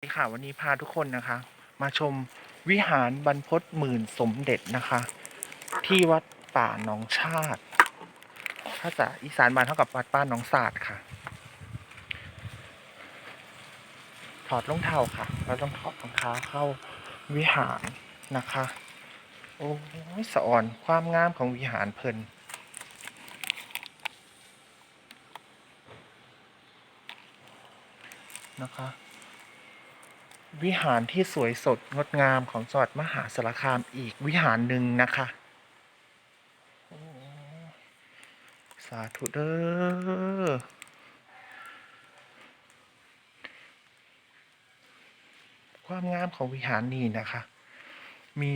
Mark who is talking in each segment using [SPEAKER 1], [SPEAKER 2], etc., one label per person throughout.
[SPEAKER 1] สวัดีค่ะวันนี้พาทุกคนนะคะ มาชมวิหารบรรพตหมื่นสมเด็จนะคะ ที่วัดป่าหนองชาติ ถ้าจะอีสานบานเท่ากับวัดป้าหนองศาสตร์ค่ะ ถอดรองเท้าค่ะ เราต้องถอดรองเท้าเข้าวิหารนะคะ โอ้ยสะอ่อนความงามของวิหารเพลินนะคะ วิหารที่สวยสดงดงามของจังหวัดมหาสารคามอีกวิหารหนึ่งนะคะสาธุเด้อความงามของวิหารนี้นะคะ มี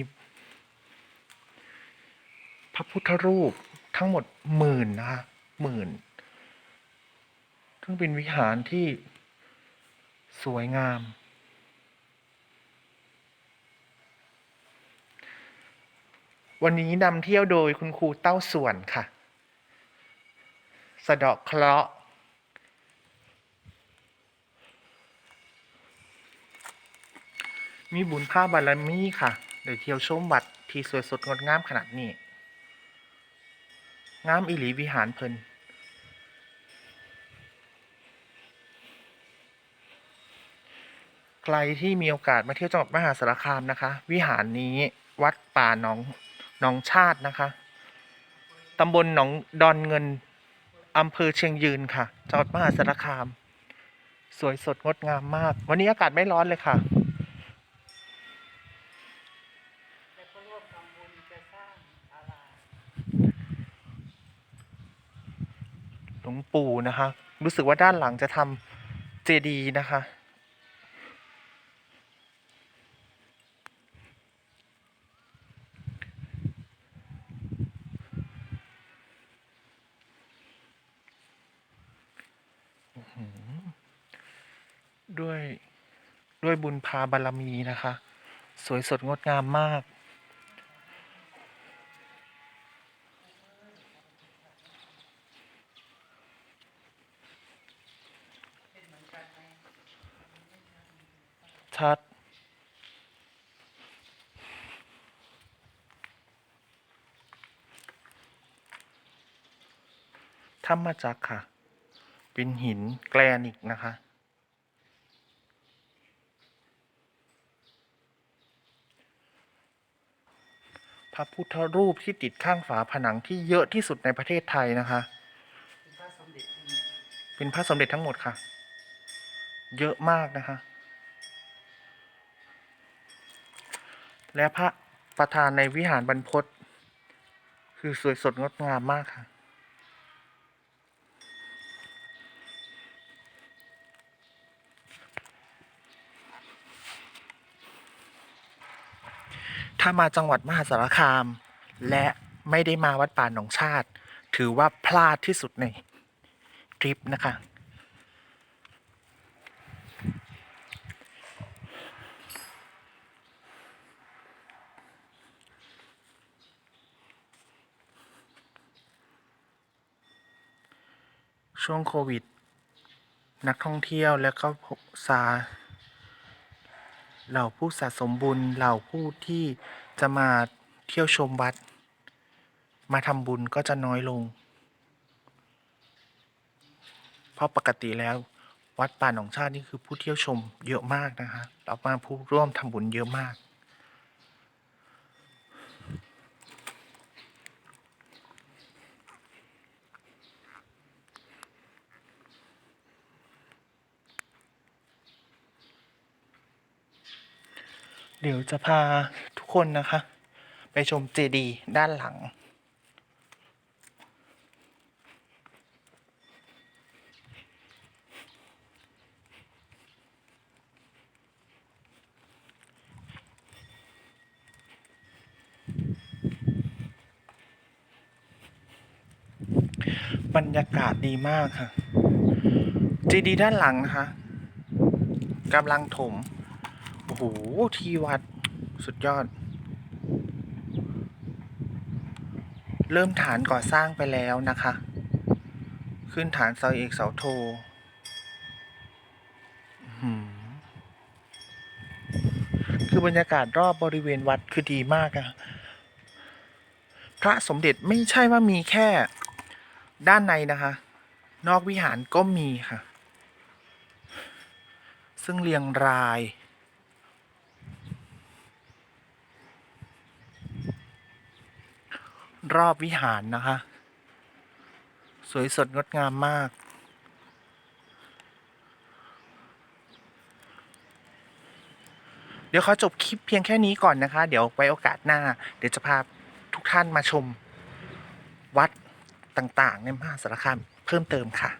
[SPEAKER 1] พระพุทธรูปทั้งหมดหมื่นนะคะหมื่นซึ่งเป็นวิหารที่สวยงาม วันนี้นำเที่ยวโดยคุณครูเต้าส่วนค่ะ สะดาะเคราะห์มีบุญผ้าบารมีค่ะเดี๋ยวเที่ยวชมวัดที่สวยสดงดงามขนาดนี้ งามอิหลีวิหารเพลินใครที่มีโอกาสมาเที่ยวจังหวัดมหาสารคามนะคะ วิหารนี้วัดป่าหนอง หนองชาตินะคะตำบลหนองดอนเงินอำเภอเชียงยืนค่ะจังหวัดมหาสารคาม สวยสดงดงามมาก วันนี้อากาศไม่ร้อนเลยค่ะหลวงปู่นะคะ รู้สึกว่าด้านหลังจะทำเจดีย์นะคะ อื้อหือ ด้วยด้วยบุญพาบารมีนะคะ สวยสดงดงามมาก ชัดทำมาจากค่ะ เป็นหินแกรนิตนะคะ พระพุทธรูปที่ติดข้างฝาผนังที่เยอะที่สุดในประเทศไทยนะคะ
[SPEAKER 2] เป็นพระสมเด็จที่นี่
[SPEAKER 1] เป็นพระสมเด็จทั้งหมดค่ะ เยอะมากนะคะ และพระประธานในวิหารบรรพตคือสวยสดงดงามมากค่ะ ถ้ามาจังหวัดมหาสารคาม และไม่ได้มาวัดป่าหนองชาติ ถือว่าพลาดที่สุดในทริปนะคะช่วงโควิด นักท่องเที่ยวและก็สา เหล่าผู้สะสมบุญเหล่าผู้ที่จะมาเที่ยวชมวัด มาทำบุญก็จะน้อยลง เพราะปกติแล้ววัดป่าหนองชาตินี่คือผู้เที่ยวชมเยอะมากนะคะแล้วมาผู้ร่วมทำบุญเยอะมาก เดี๋ยวจะพาทุกคนนะคะ ไปชมเจดีย์ด้านหลัง บรรยากาศดีมากค่ะเจดีย์ด้านหลังนะคะกำลังถม หที่วัดสุดยอด เริ่มฐานก่อสร้างไปแล้วนะคะ ขึ้นฐานเสาเอกเสาโทคือบรรยากาศรอบบริเวณวัดคือดีมากอะพระสมเด็จไม่ใช่ว่ามีแค่ด้านในนะคะ นอกวิหารก็มีค่ะ ซึ่งเรียงราย รอบวิหารนะคะ สวยสดงดงามมาก เดี๋ยวขอจบคลิปเพียงแค่นี้ก่อนนะคะ เดี๋ยวไว้โอกาสหน้า เดี๋ยวจะพาทุกท่านมาชมวัดต่างๆ ในมหาสารคามเพิ่มเติมค่ะ